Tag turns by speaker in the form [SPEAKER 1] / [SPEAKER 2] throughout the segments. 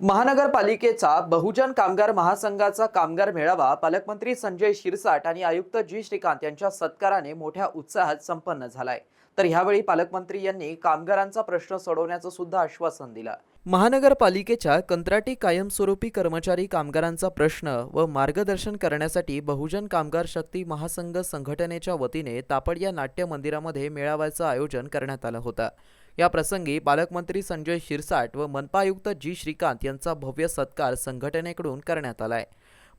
[SPEAKER 1] महानगरपालिकेचा बहुजन कामगार महासंघाचा कामगार मेळावा पालकमंत्री संजय शिरसाट आणि आयुक्त जी श्रीकांत यांच्या सत्काराने मोठ्या उत्साहात संपन्न झालाय. तर ह्यावेळी पालकमंत्री यांनी कामगारांचा प्रश्न सोडवण्याचं सुद्धा आश्वासन दिलं. महानगरपालिकेच्या कंत्राटी कायमस्वरूपी कर्मचारी कामगारांचा प्रश्न व मार्गदर्शन करण्यासाठी बहुजन कामगार शक्ती महासंघ संघटनेच्या वतीने तापड या नाट्य मंदिरामध्ये मेळाव्याचं आयोजन करण्यात आलं होतं. या प्रसंगी पालकमंत्री संजय शिरसाट व मनपा आयुक्त जी श्रीकांत यांचा भव्य सत्कार संघटनेकडून करण्यात आलाय.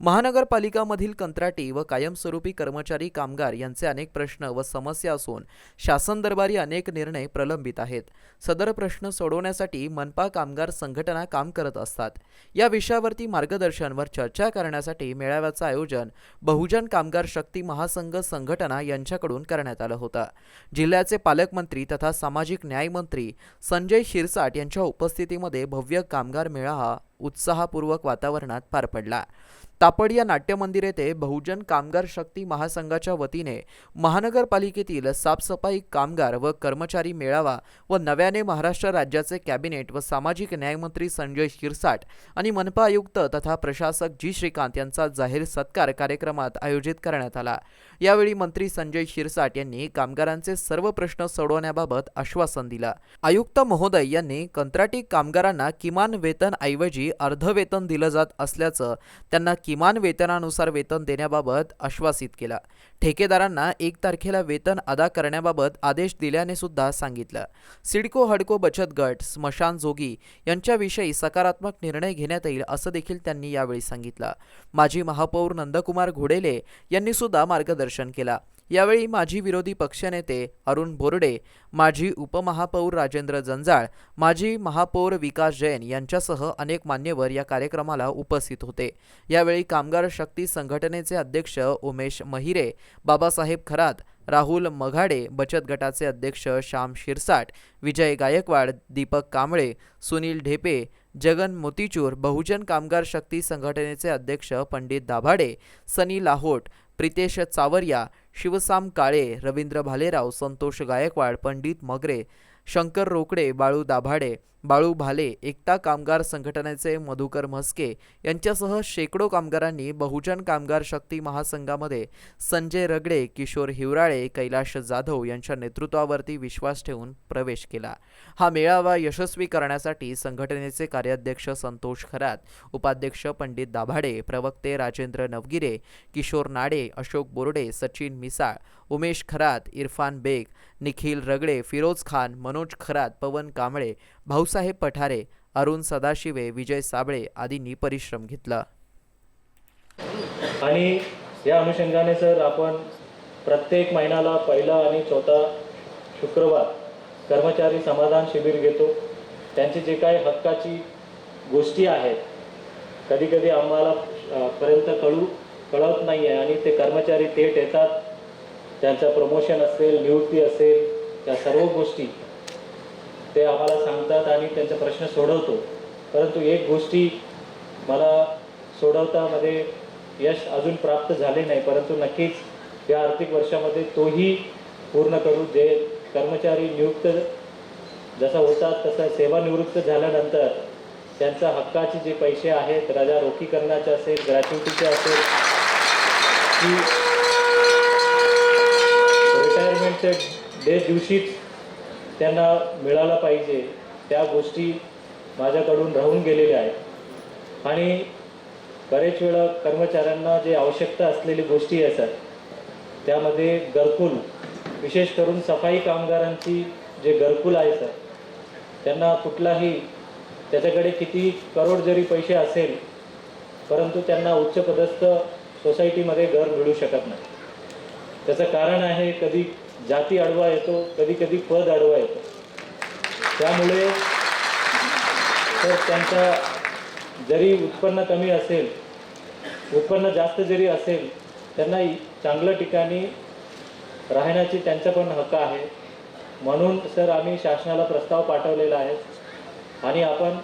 [SPEAKER 1] महानगरपालिकामधील कंत्राटी व कायमस्वरूपी कर्मचारी कामगार यांचे अनेक प्रश्न व समस्या असून शासन दरबारी अनेक निर्णय प्रलंबित आहेत. सदर प्रश्न सोडवण्यासाठी मनपा कामगार संघटना काम करत असतात. या विषयावरती मार्गदर्शनवर चर्चा करण्यासाठी मेळाव्याचं आयोजन बहुजन कामगार शक्ती महासंघ संघटना यांच्याकडून करण्यात आलं होतं. जिल्ह्याचे पालकमंत्री तथा सामाजिक न्यायमंत्री संजय शिरसाट यांच्या उपस्थितीमध्ये भव्य कामगार मेळावा उत्साहपूर्वक वातावरणात पार पडला. तापड या नाट्यमंदिर येथे बहुजन कामगार शक्ती महासंघाच्या वतीने महानगरपालिकेतील साफसफाई कामगार व कर्मचारी मेळावा व नव्याने महाराष्ट्र राज्याचे कॅबिनेट व सामाजिक न्यायमंत्री संजय शिरसाट आणि मनपा आयुक्त तथा प्रशासक जी श्रीकांत यांचा जाहीर सत्कार कार्यक्रमात आयोजित करण्यात आला. यावेळी मंत्री संजय शिरसाट यांनी कामगारांचे सर्व प्रश्न सोडवण्याबाबत आश्वासन दिलं. आयुक्त महोदय यांनी कंत्राटी कामगारांना किमान वेतन ऐवजी अर्ध वेतन दिलं जात असल्याचं त्यांना किमान वेतनानुसार वेतन देण्याबाबत आश्वासित केला. ठेकेदारांना एक तारखेला वेतन अदा करण्याबाबत आदेश दिल्याने सुद्धा सांगितलं. सिडको हडको बचत गट स्मशान जोगी यांच्याविषयी सकारात्मक निर्णय घेण्यात येईल असं देखील त्यांनी यावेळी सांगितलं. माजी महापौर नंदकुमार घोडेले यांनी सुद्धा मार्गदर्शन केला. यावेळी माजी विरोधी पक्षनेते अरुण बोर्डे माजी उपमहापौर राजेंद्र जंजाळ माजी महापौर विकास जैन यांच्यासह अनेक मान्यवर या कार्यक्रमाला उपस्थित होते. यावेळी कामगार शक्ती संघटनेचे अध्यक्ष उमेश महिरे बाबासाहेब खरात राहुल मघाडे बचत गटाचे अध्यक्ष श्याम शिरसाट विजय गायकवाड दीपक कांबळे सुनील ढेपे जगन मोतीचूर बहुजन कामगार शक्ती संघटनेचे अध्यक्ष पंडित दाभाडे सनी लाहोट प्रितेश चावरिया शिवसाम काळे रवींद्र भालेराव संतोष गायकवाड पंडित मगरे शंकर रोकडे बाळू दाभाडे बाळू भाले एकता कामगार संघटनेचे मधुकर म्हस्के यांच्यासह शेकडो कामगारांनी बहुजन कामगार शक्ती महासंघामध्ये संजय रगडे किशोर हिवराळे कैलाश जाधव यांच्या नेतृत्वावरती विश्वास ठेवून प्रवेश केला. हा मेळावा यशस्वी करण्यासाठी संघटनेचे कार्याध्यक्ष संतोष खरात उपाध्यक्ष पंडित दाभाडे प्रवक्ते राजेंद्र नवगिरे किशोर नाडे अशोक बोर्डे सचिन मिसाळ उमेश खरात इरफान बेग निखिल रगडे फिरोज खान मनोज खरात पवन कांबळे भाऊ भाऊसाहेब पठारे अरुण सदाशिवे विजय साबळे आदींनी परिश्रम घेतला.
[SPEAKER 2] आणि या अनुषंगाने सर आपण प्रत्येक महिन्याला पहिला आणि चौथा शुक्रवार कर्मचारी समाधान शिबिर घेतो. त्यांचे जे काही हक्काची गोष्टी आहेत कधी कधी आम्हाला पर्यंत कळू कळत नाही आहे आणि ते कर्मचारी थेट येतात. त्यांचं प्रमोशन असेल नियुक्ती असेल त्या सर्व गोष्टी ते आम्हाला सांगतात आणि त्यांचा प्रश्न सोडवतो. परंतु एक गोष्टी मला सोडवतामध्ये यश अजून प्राप्त झाले नाही परंतु नक्कीच या आर्थिक वर्षामध्ये तोही पूर्ण करू. जे कर्मचारी नियुक्त जसा होतात तसा सेवानिवृत्त झाल्यानंतर त्यांचा हक्काचे जे पैसे आहेत रजा रोखीकरणाचे असेल ग्रॅच्युटीचे असेल की रिटायरमेंटच्या डे दिवशीच त्यांना मिळाला पाहिजे त्या गोष्टी माझ्याकडून राहून गेलेल्या आहेत. आणि बरेच वेळा कर्मचाऱ्यांना जे आवश्यकता असलेली गोष्टी असतात त्यामध्ये घरकुल विशेष करून सफाई कामगारांची जे घरकुल आहे सर त्यांना कुठलाही त्याच्याकडे किती करोड जरी पैसे असेल परंतु त्यांना उच्चपदस्थ सोसायटीमध्ये घर मिळू शकत नाही. त्याचं कारण आहे कधी जाती आडवा येतो कधी कधी पद आडवा येतो. त्यामुळे तर त्यांचा जरी उत्पन्न कमी असेल उत्पन्न जास्त जरी असेल त्यांना चांगलं चांगल्या ठिकाणी राहण्याची त्यांचा पण हक्क आहे. म्हणून सर आम्ही शासनाला प्रस्ताव पाठवलेला आहे आणि आपण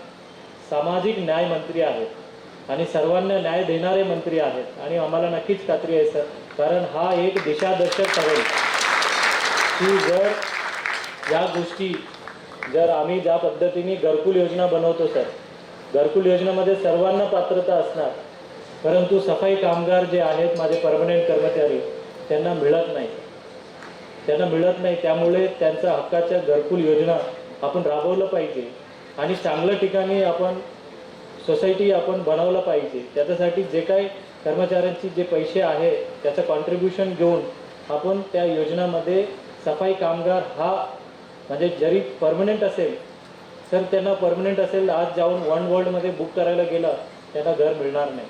[SPEAKER 2] सामाजिक न्याय मंत्री आहेत आणि सर्वांना न्याय देणारे मंत्री आहेत आणि आम्हाला नक्कीच खात्री आहे सर कारण हा एक दिशादर्शक ठरेल. की जर या गोष्टी जर आम्ही ज्या पद्धतीने घरकुल योजना बनवतो सर घरकुल योजनेमध्ये सर्वांना पात्रता असणार परंतु सफाई कामगार जे आहेत माझे परमनंट कर्मचारी त्यांना मिळत नाही. त्यांना मिळत नाही त्यामुळे त्यांचा हक्काच्या घरकुल योजना आपण राबवलं पाहिजे आणि चांगल्या ठिकाणी आपण सोसायटी आपण बनवलं पाहिजे. त्याच्यासाठी जे काही कर्मचाऱ्यांची जे पैसे आहे त्याचं कॉन्ट्रीब्युशन घेऊन आपण त्या योजनामध्ये सफाई कामगार हा म्हणजे जरी परमनंट असेल तर त्यांना परमनंट असेल आज जाऊन वन वर्ल्डमध्ये बुक करायला गेलं त्यांना घर मिळणार नाही.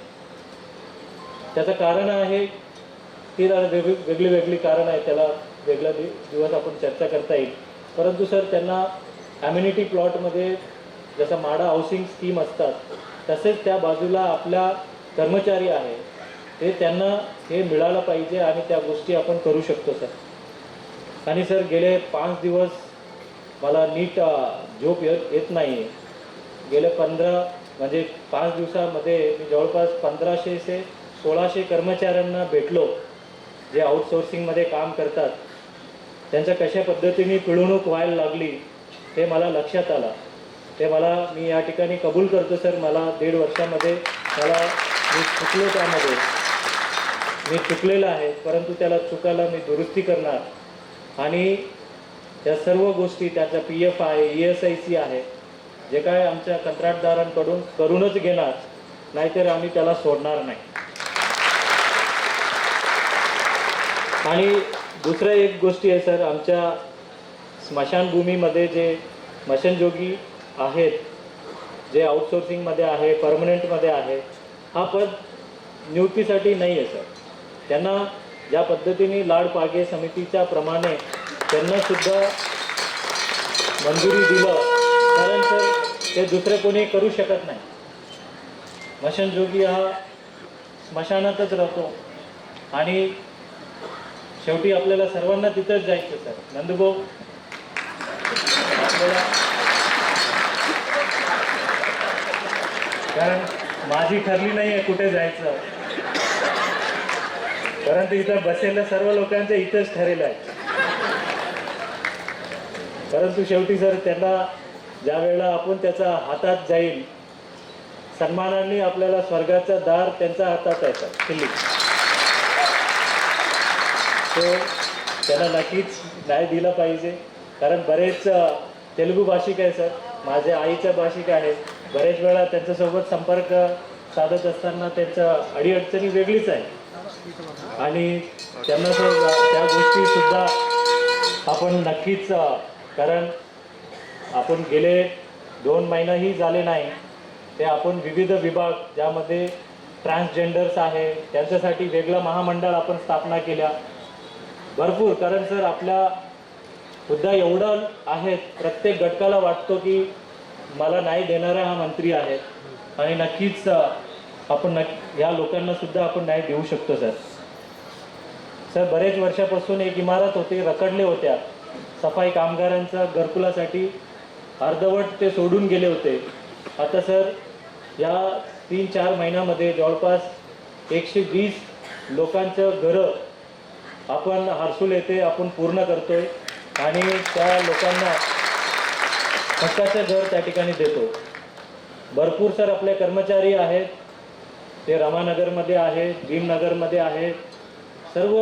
[SPEAKER 2] त्याचं कारण आहे ती जरा वेगळी वेगळी वेगळी कारण आहे त्याला वेगळा दिवस आपण चर्चा करता येईल. परंतु सर त्यांना ॲम्युनिटी प्लॉटमध्ये जसं माडा हाऊसिंग स्कीम असतात तसेच त्या बाजूला आपल्या कर्मचारी आहे ते त्यांना हे मिळालं पाहिजे आणि त्या गोष्टी आपण करू शकतो सर. आणि सर गेले पाच दिवस मला नीट झोप येत येत नाही आहे गेले पंधरा म्हणजे पाच दिवसामध्ये मी जवळपास पंधराशे ते सोळाशे कर्मचाऱ्यांना भेटलो जे आउटसोर्सिंगमध्ये काम करतात. त्यांच्या कशा पद्धतीने पिळवणूक व्हायला लागली हे मला लक्षात आलं. ते मला मी या ठिकाणी कबूल करतो सर मला दीड वर्षामध्ये मला मी चुकलो त्यामध्ये. मी चुकलेलं आहे परंतु त्याला चुकायला मी दुरुस्ती करणार. आणि या सर्व गोष्टी त्याचा पी एफ आहे ई एस आय सी आहे जे काय आमच्या कंत्राटदारांकडून करूनच घेणार नाहीतर आम्ही त्याला सोडणार नाही. आणि दुसरं एक गोष्टी आहे सर आमच्या स्मशानभूमीमध्ये जे स्मशानजोगी आहेत जे आउटसोर्सिंगमध्ये आहे परमनंटमध्ये आहे हा पद नियुक्तीसाठी नाही आहे सर. त्यांना ज्या पद्धतीने लाड पागे समितीच्या प्रमाणे त्यांना सुद्धा मंजुरी दिलं कारण तर ते दुसरे कोणी करू शकत नाही. स्मशानजोगी हा स्मशानातच राहतो. आणि शेवटी आपल्याला सर्वांना तिथंच जायचं सर. नंदुभाऊ? आपल्याला कारण माझी ठरली नाही आहे कुठे जायचं. परंतु इथं बसेल सर्व लोकांचं इथंच ठरेल आहे. परंतु शेवटी सर त्यांना ज्या वेळेला आपण त्याचा हातात जाईल सन्मानाने आपल्याला स्वर्गाचा दार त्यांच्या हातात आहे सर खिल्ली. तो त्यांना नक्कीच न्याय दिलं पाहिजे. कारण बरेच तेलुगू भाषिक आहे सर माझ्या आईच्या भाषिक आहे बरेच वेळा त्यांच्यासोबत संपर्क साधत असताना त्यांच्या अडीअडचणी वेगळीच आहे आणि त्यांना सर त्या गोष्टीसुद्धा आपण नक्कीच कारण आपण गेले दोन महिनाही झाले नाही. ते आपण विविध विभाग ज्यामध्ये ट्रान्सजेंडर्स आहे त्यांच्यासाठी वेगळं महामंडळ आपण स्थापना केल्या. भरपूर कारण सर आपल्या सुद्धा एवढं आहेत प्रत्येक घटकाला वाटतो की मला नाही देणारा हा मंत्री आहे. आणि नक्कीच आपण नक्की या लोकांना सुद्धा आपण न्याय देऊ शकतो सर. सर बरेच वर्षापासून एक इमारत होती रखडले होत्या. सफाई कामगारांचा घरकुलासाठी अर्धवट ते सोडून गेले होते. आता सर या तीन चार महिन्यामध्ये जवळपास एकशे वीस लोकांचं घरं आपण हर्सुल येथे आपण पूर्ण करतोय आणि त्या लोकांना हक्काचं घर त्या ठिकाणी देतो. भरपूर सर आपले कर्मचारी आहेत. ते रमानगरमध्ये आहे भीमनगरमध्ये आहेत सर्व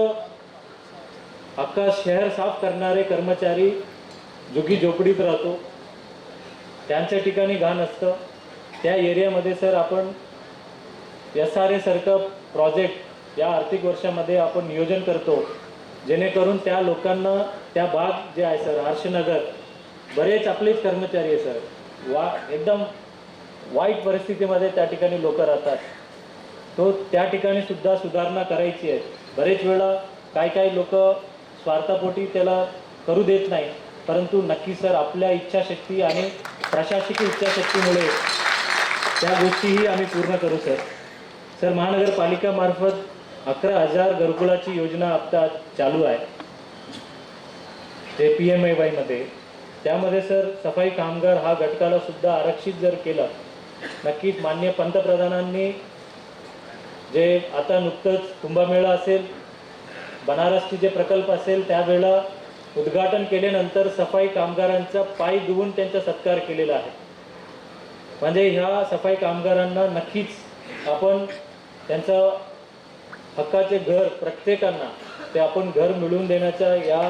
[SPEAKER 2] अख्खा शहर साफ करणारे कर्मचारी झुगी झोपडीत राहतो. त्यांच्या ठिकाणी घाण असतं. त्या एरियामध्ये सर आपण एस आर एसारखं प्रोजेक्ट या आर्थिक वर्षामध्ये आपण नियोजन करतो. जेणेकरून त्या लोकांना त्या भाग जे आहे सर हर्षनगर बरेच आपलेच कर्मचारी आहे सर. वा एकदम वाईट परिस्थितीमध्ये त्या ठिकाणी लोक राहतात. तो त्या ठिकाणी सुद्धा सुधारणा करायची आहे. बरेच वेळा काही काही लोक स्वार्थापोटी त्याला करू देत नाही परंतु नक्की सर आपल्या इच्छाशक्ती आणि प्रशासकीय इच्छाशक्तीमुळे त्या गोष्टीही आम्ही पूर्ण करू सर. सर महानगरपालिकामार्फत अकरा हजार घरकुलाची योजना आता चालू आहे. ते पी एम ए वायमध्ये त्यामध्ये सर सफाई कामगार हा घटकाला सुद्धा आरक्षित जर केलं नक्कीच मान्य पंतप्रधानांनी जे आता नुकतंच कुंभमेळा असेल बनारसचे जे प्रकल्प असेल त्यावेळेला उद्घाटन केल्यानंतर सफाई कामगारांचा पाय धुवून त्यांचा सत्कार केलेला आहे. म्हणजे ह्या सफाई कामगारांना नक्कीच आपण त्यांचं हक्काचे घर प्रत्येकांना ते आपण घर मिळवून देण्याच्या या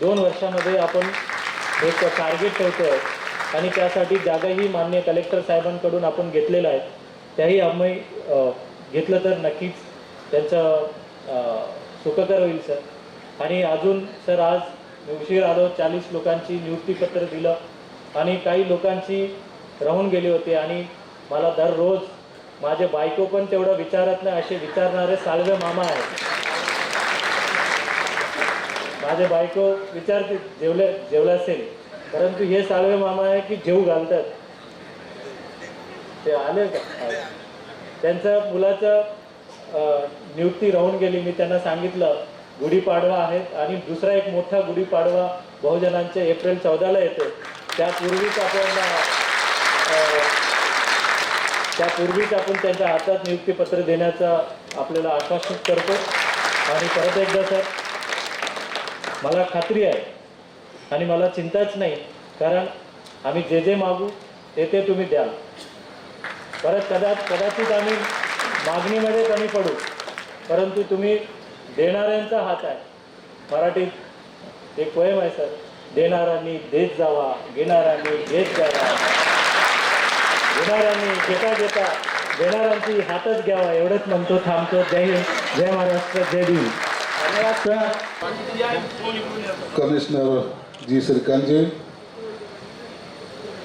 [SPEAKER 2] दोन वर्षामध्ये आपण एक टार्गेट आहे आणि त्यासाठी जागाही मान्य कलेक्टर साहेबांकडून आपण घेतलेलं आहे. त्याही आम्ही घेतलं तर नक्कीच त्यांचं सुखकर होईल सर. आणि अजून सर आज मी उशीर आलो चाळीस लोकांची नियुक्तीपत्र दिलं आणि काही लोकांची राहून गेली होती आणि मला दररोज माझे बायको पण तेवढं विचारत नाही असे विचारणारे साळवे मामा आहेत. माझे बायको विचारते जेवले जेवलं असेल. परंतु हे साळवे मामा आहे की जेव घालतात. ते आले का? त्यांचं मुलाचं नियुक्ती राहून गेली. मी त्यांना सांगितलं गुढीपाडवा आहे आणि दुसरा एक मोठा गुढीपाडवा बहुजनांच्या एप्रिल चौदाला येतो. त्यापूर्वीच आपण त्यापूर्वीच आपण त्यांच्या हातात नियुक्तीपत्र देण्याचं आपल्याला आश्वासित करतो. आणि परत एकदा सर मला खात्री आहे आणि मला चिंताच नाही कारण आम्ही जे जे मागू ते ते तुम्ही द्याल. परत कदा कदाचित आम्ही मागणीमध्ये कमी पडू. परंतु तुम्ही देणाऱ्यांचा हात आहे. मराठीत एक पोयम आहे सर. देणाऱ्यांनी देत जावा घेणाऱ्यांनी घेत जावा. घेणाऱ्यांनी घेता घेता देणाऱ्यांची हातच घ्यावा एवढंच म्हणतो थांबतो. जय हिंद जय महाराष्ट्र जय भीम.
[SPEAKER 3] कमिशनर जी श्रीकांतजी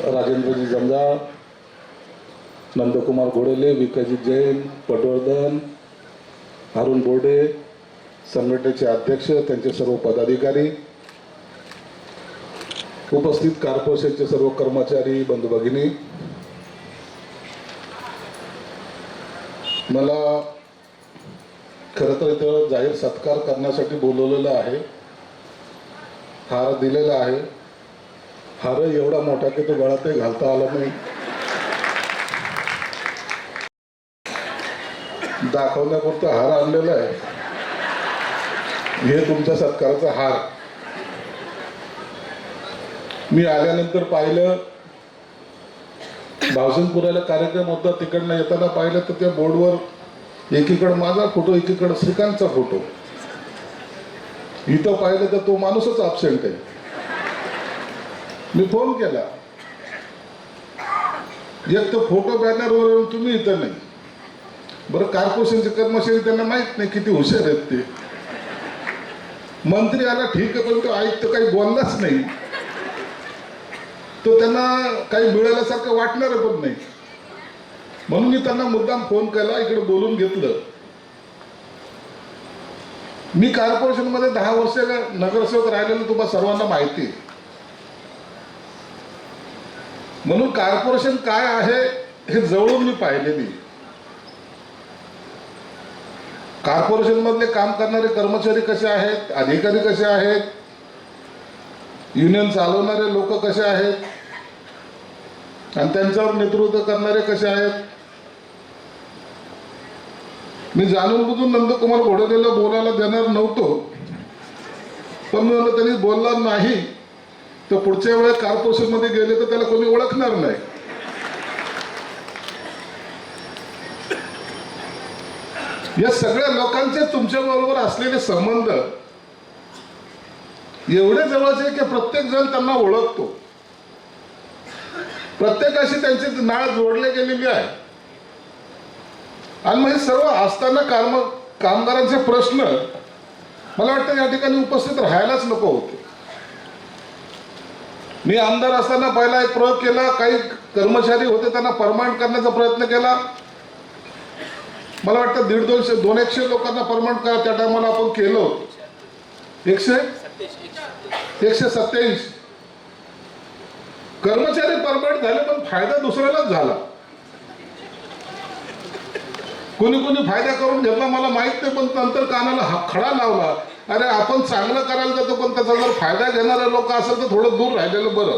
[SPEAKER 3] राजेंद्रजी जमदार नंदकुमार घोडेले विकाजी जैन पटवर्धन अरुण बोर्डे संघटनेचे अध्यक्ष त्यांचे सर्व पदाधिकारी उपस्थित कॉर्पोरेशनचे सर्व कर्मचारी बंधू भगिनी. मला खरं तर इथं जाहीर सत्कार करण्यासाठी बोलवलेलं आहे. हार दिलेला आहे. हार एवढा मोठा की तो गळातही घालता आला नाही. दाखवण्यापुरता हार आणलेला आहे. हे तुमच्या सत्काराचा हार. मी आल्यानंतर पाहिलं भावसिंगपुराला कार्यक्रम होता तिकडनं येताना पाहिलं तर त्या बोर्डवर एकीकडं माझा फोटो एकीकडं श्रीकांतचा फोटो. इथं पाहिलं तर तो माणूसच अबसेंट आहे. मी फोन केला. एक तर फोटो बॅनरवर तुम्ही इथं नाही. बरं कॉर्पोरेशनचे कर्मचारी त्यांना माहीत नाही किती हुशार आहेत ते. मंत्री आला ठीक आहे पण तो आयुक्त काही बोललाच नाही. तो त्यांना काही मिळाल्यासारखं वाटणार पण नाही. म्हणून मी त्यांना मुद्दाम फोन केला इकडे बोलून घेतलं. मी कॉर्पोरेशनमध्ये दहा वर्ष नगरसेवक राहिलेलं तुम्हाला सर्वांना माहिती आहे. म्हणून कॉर्पोरेशन काय आहे हे जवळून मी पाहिलेली. कॉर्पोरेशन मधले काम करणारे कर्मचारी कसे आहेत? अधिकारी कसे आहेत? युनियन चालवणारे लोक कसे आहेत? आणि त्यांच्यावर नेतृत्व करणारे कसे आहेत? मी जाणून बुजून नंदकुमार घोडेलेला बोलायला देणार नव्हतो. पण म्हणलं त्यांनी बोलला नाही तर पुढच्या वेळेस कॉर्पोरेशनमध्ये गेले तर त्याला कोणी ओळखणार नाही. या सगळ्या लोकांचे तुमच्या बरोबर असलेले संबंध एवढे जवळचे की प्रत्येक जण त्यांना ओळखतो. प्रत्येकाशी त्यांची नाळ जोडले गेलेली आहे. आणि मग हे सर्व असताना काम कामगारांचे प्रश्न मला वाटतं या ठिकाणी उपस्थित राहायलाच नको होते. मी आमदार असताना पहिला एक प्रयोग केला काही कर्मचारी होते त्यांना परमानंट करण्याचा प्रयत्न केला. मला वाटतं दीड दोनशे दोन एकशे लोकांना परमनंट करा. त्या टायमाला आपण केलं. एकशे? एकशे सत्याऐंशी. कर्मचारी परमनंट झाले पण फायदा दुसऱ्यालाच झाला. कोणी कोणी फायदा करून घेतला मला माहीत नाही पण नंतर कानाला हा खडा लावला. अरे आपण चांगलं करायला जातो पण त्याचा जर फायदा घेणारे लोक असेल तर थोडं दूर राहिलेलं बरं.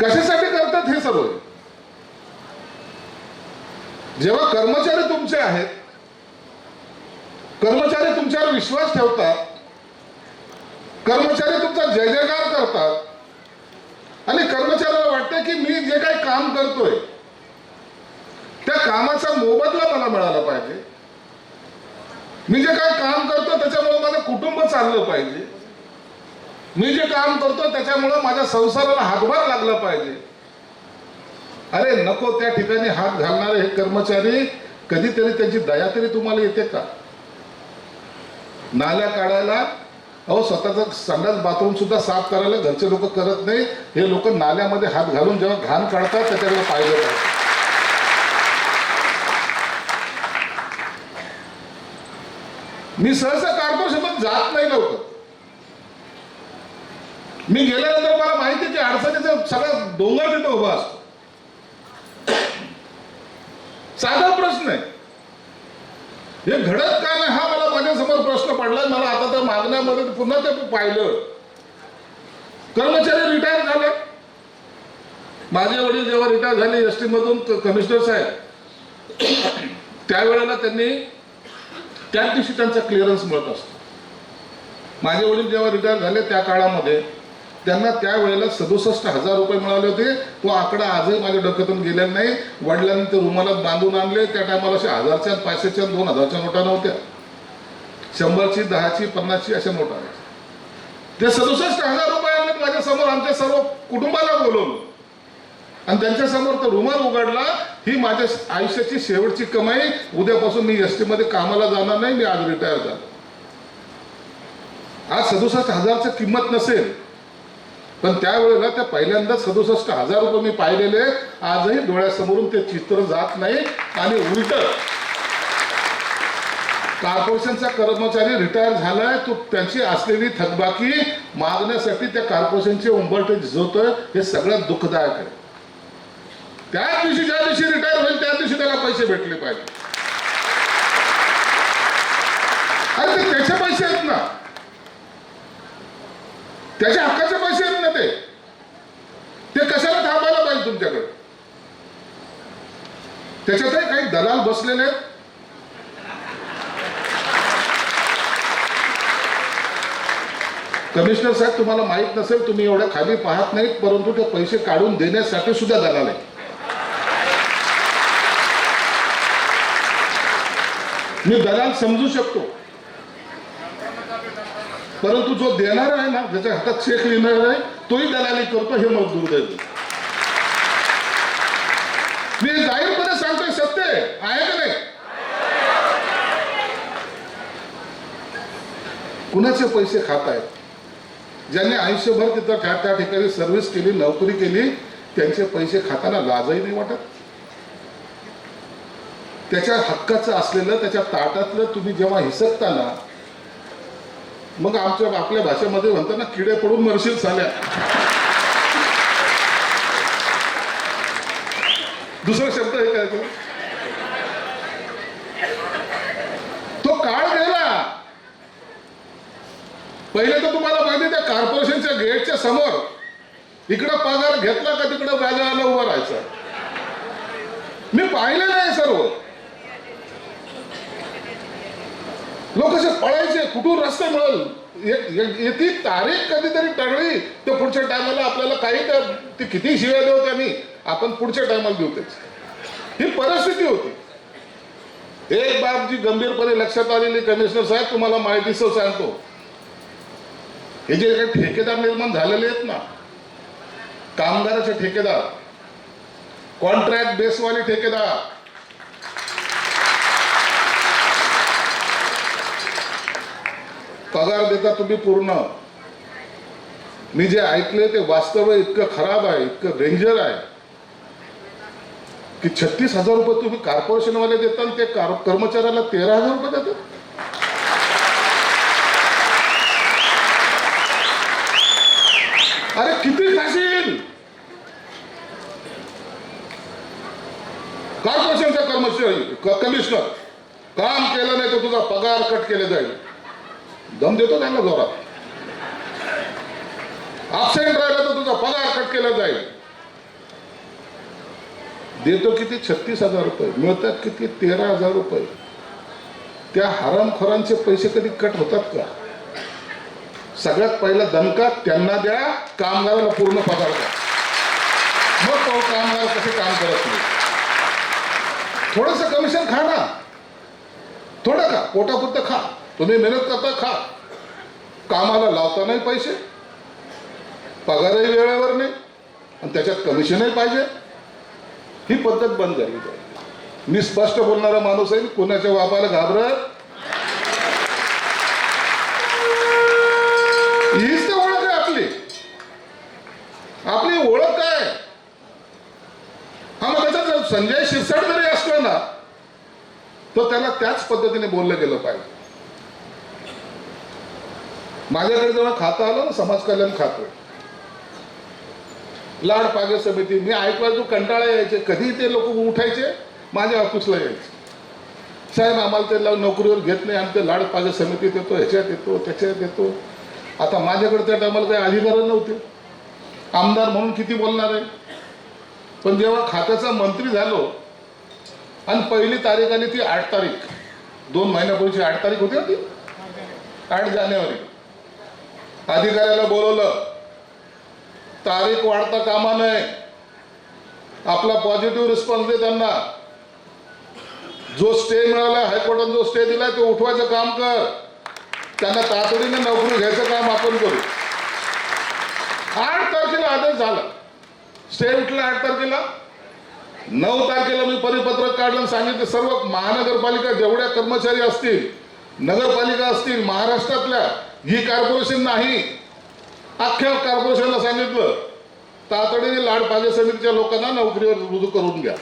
[SPEAKER 3] कशासाठी करतात हे सर्व? जेव्हा कर्मचारी तुमचे आहेत कर्मचारी तुमच्यावर विश्वास ठेवतात कर्मचारी तुमचा जय जयकार करतात आणि कर्मचाऱ्याला वाटतंय की मी जे काही काम करतोय त्या कामाचा मोबदला मला मिळाला पाहिजे. मी जे काय काम करतो त्याच्यामुळे माझं कुटुंब चाललं पाहिजे. मी जे काम करतो त्याच्यामुळं माझ्या संसाराला हातभार लागला पाहिजे. अरे नको त्या ठिकाणी हात घालणारे हे कर्मचारी कधीतरी त्यांची दया तरी तुम्हाला येते का? नाल्या काढायला अहो स्वतःचा संडास बाथरूम सुद्धा साफ करायला घरचे लोक करत नाही. हे लोक नाल्यामध्ये हात घालून जेव्हा घाण काढतात त्याच्याकडे पाहिलं पाहिजे मी सहसा कॉर्पोरेशनमध्ये जात नाही लवकर. मी गेल्यानंतर मला माहिती की अडचणीचा सगळा डोंगर तिथं उभा असतो. साधा प्रश्न आहे. हे घडत का नाही? हा मला माझ्यासमोर प्रश्न पडला मला आता त्या मागण्यामध्ये पुन्हा ते पाहिलं. कर्मचारी रिटायर झाले. माझे वडील जेव्हा रिटायर झाले एस टी मधून कमिशनर साहेब त्यावेळेला त्यांनी त्याच दिवशी त्यांचा क्लिअरन्स मिळत असतो. माझे वडील जेव्हा रिटायर झाले त्या काळामध्ये त्यांना त्यावेळेला सदुसष्ट हजार रुपये मिळाले होते. तो आकडा आजही माझ्या डोक्यातून गेलेला नाही. वडिलांनी ते रुमालात बांधून आणले. त्या टायमाला असे हजारच्या पाचशेच्या दोन हजारच्या नोटा नव्हत्या. शंभरची दहाची पन्नासची अशा नोटा आहेत. ते सदुसष्ट हजार रुपयांनी माझ्यासमोर आमच्या सर्व कुटुंबाला बोलवलं. आणि त्यांच्यासमोर तो रुमाल उघडला. ही माझ्या आयुष्याची शेवटची कमाई. उद्यापासून मी एसमध्ये कामाला जाणार नाही. मी आज रिटायर झालो. आज सदुसष्ट हजारचं किंमत नसेल. पण त्यावेळेला त्या पहिल्यांदा सदुसष्ट हजार रुपये मी पाहिलेले. आजही डोळ्यासमोरून ते चित्र जात नाही आणि उलट कॉर्पोरेशनचा कर्मचारी रिटायर झालाय तो त्यांची असलेली थकबाकी मागण्यासाठी त्या कॉर्पोरेशनचे उंबरटे झिजवतोय हे सगळ्यात दुःखदायक आहे. त्याच दिवशी ज्या दिवशी रिटायर होईल त्या दिवशी त्याला पैसे भेटले पाहिजे. अरे ते त्याचे पैसे आहेत ना. त्याच्या हक्काचे पैसे आहेत ते कशाला थांबायला पाहिजे तुमच्याकडे? त्याच्यातही काही दलाल बसलेले आहेत? कमिशनर साहेब तुम्हाला माहीत नसेल तुम्ही एवढ्या खाली पाहत नाहीत परंतु ते पैसे काढून देण्यासाठी सुद्धा दलाल आहे मी दलाल समजू शकतो. परंतु जो देणार आहे ना ज्याच्या हातात चेक लिहिणार आहे तोही दलाली करतो हे मग दुर्दैव. मी जाहीरपणे सांगतोय सत्य आहे. का नाही? कुणाचे पैसे खात आहेत? ज्यांनी आयुष्यभर तिथं त्या त्या ठिकाणी सर्व्हिस केली नोकरी केली त्यांचे पैसे खाताना लाजही नाही वाटत? त्याच्या हक्काचं असलेलं त्याच्या ताटातलं तुम्ही जेव्हा हिसकताना मग आमच्या आपल्या भाषेमध्ये म्हणतात ना किडे पडून मरशील झाल्या दुसरा शब्द आहे काय तो तो काळ गेला. पहिले तर तुम्हाला माहिती त्या कॉर्पोरेशनच्या गेटच्या समोर इकडं पगार घेतला का तिकडं व्याजाला उभं राहायचं? मी पाहिलं नाही सर्व. लोक असे पळायचे कुठून रस्ते मिळेल? ये- तारीख कधीतरी टळली तर पुढच्या टायमाला आपल्याला काही त्या ते किती शिव्या देऊ त्यांनी आपण पुढच्या टायमाला देऊ त्याची ही परिस्थिती होती. एक बाब जी गंभीरपणे लक्षात आलेली कमिशनर साहेब तुम्हाला माहिती सो सांगतो. हे जे काही ठेकेदार निर्माण झालेले आहेत ना कामगाराचे ठेकेदार कॉन्ट्रॅक्ट बेसवाले ठेकेदार पगार देता तुम्ही पूर्ण. मी जे ऐकले ते वास्तव इतकं खराब आहे इतकं डेंजर आहे की छत्तीस हजार रुपये तुम्ही कॉर्पोरेशनवाले देता आणि ते कर्मचाऱ्याला तेरा हजार रुपये देतात. अरे किती खाशील? कॉर्पोरेशनचा कर्मचारी क- कमिशनर काम केलं नाही तर तुझा पगार कट केले जाईल. दम देतो त्यांना जोरात. absent राहिला तर तुझा पगार कट केला जाईल. देतो किती? छत्तीस हजार रुपये. मिळतात किती? तेरा हजार रुपये. त्या हरामखोरांचे पैसे कधी कट होतात का? सगळ्यात पहिला दणका त्यांना द्या. कामगाराला पूर्ण पगार द्या. मग तो कामगार कसे काम करत नाही? थोडंसं कमिशन खा ना. थोडं का पोटापुरतं खा. तुम्ही मेहनत करता खा. कामाला लावता नाही पैसे. पगारही वेळेवर नाही. आणि त्याच्यात कमिशनही पाहिजे. ही पद्धत बंद झाली मी स्पष्ट बोलणारा माणूस आहे कोणाच्या वापाला घाबरत? हीच तर ओळख आहे आपली. आपली ओळख काय हा मग त्याचा जर संजय शिरसाट जरी असलो ना तर त्याला त्याच पद्धतीने बोललं गेलं पाहिजे. माझ्याकडे जेव्हा खातं आलं ना समाज कल्याण खातं लाड पागे समिती मी ऐकवायचो कंटाळा यायचे. कधी ते लोक उठायचे माझ्या ऑफिसला यायचे. साहेब आम्हाला ते नोकरीवर घेत नाही आम्ही ते लाड पागे समितीत येतो ह्याच्यात येतो त्याच्यात येतो. आता माझ्याकडे त्या टायमाला काही अधिकार नव्हते. आमदार म्हणून किती बोलणार आहे? पण जेव्हा खात्याचा मंत्री झालो आणि पहिली तारीख आली ती आठ तारीख. दोन महिन्यापूर्वीची आठ तारीख होती ना ती? आठ जानेवारी. अधिकाऱ्याला बोलवलं. तारीख वाढता कामा नये. आपला पॉझिटिव्ह रिस्पॉन्स दे त्यांना. जो स्टे मिळाला हायकोर्टाने जो स्टे दिलाय तो उठवायचं काम कर. त्यांना तातडीने नोकरी घ्यायचं काम आपण करू. आठ तारखेला आदेश झाला. स्टे उठला आठ तारखेला. नऊ तारखेला मी परिपत्रक काढलं सांगितलं सर्व महानगरपालिका जेवढ्या कर्मचारी असतील नगरपालिका असतील महाराष्ट्रातल्या ही कॉर्पोरेशन नाही. अख्ख्या कॉर्पोरेशनला सांगितलं तातडीने लाड पाहिजे समितीच्या लोकांना नोकरीवर रुजू करून घ्या.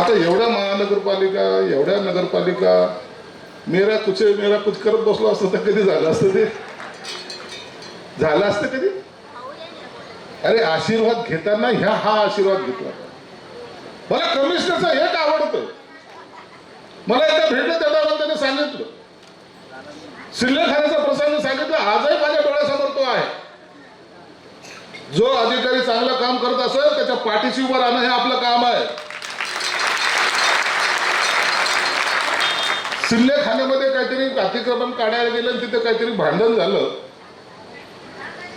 [SPEAKER 3] आता एवढ्या महानगरपालिका एवढ्या नगरपालिका मेरा कुछ मेरा कुछ करत बसलो असतं तर कधी झालं असतं ते? झालं असतं कधी? अरे आशीर्वाद घेताना ह्या हा आशीर्वाद घेतला. मला कमिशनरचा एक आवडतं. मला एकदा भेटलं त्याला मला त्याने सांगितलं. खाण्याचा प्रसंग सांगितलं आजही माझ्या डोळ्यासमोर तो आहे. जो अधिकारी चांगलं काम करत असेल त्याच्या पाठीशी उभं राहणं हे आपलं काम आहे. सिल्लेखान्यामध्ये काहीतरी अतिक्रमण काढायला गेलं आणि तिथे काहीतरी भांडण झालं.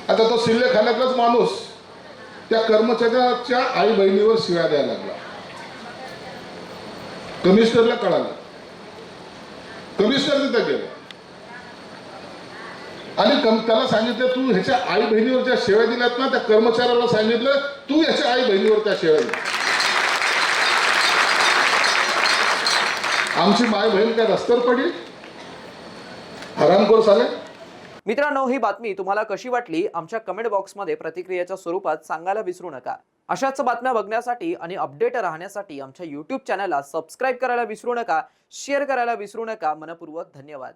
[SPEAKER 3] आता तो सिल्लेखान्यातलाच माणूस त्या कर्मचाऱ्याच्या आई बहिणीवर शिव्या द्यायला लागला. कमिशनरला कळालं. कमिशनर तिथे गेला. आणि कम- त्याला सांगितलं तू ह्याच्या आई बहिणीवर ज्या सेवा दिल्यात ना त्या कर्मचाऱ्याला सांगितलं तू ह्याच्या आई बहिणीवर त्या सेवा दिल्या. आमची माय बहीण काय रस्त्यावर पडली? हरामखोर साले
[SPEAKER 1] मित्रांनो ही बातमी तुम्हाला कशी वाटली? आमच्या कमेंट बॉक्समध्ये प्रतिक्रियेच्या स्वरूपात सांगायला विसरू नका. अशाच बातम्या बघण्यासाठी आणि अपडेट राहण्यासाठी आमच्या युट्यूब चॅनलला सबस्क्राईब करायला विसरू नका शेअर करायला विसरू नका. मनपूर्वक धन्यवाद.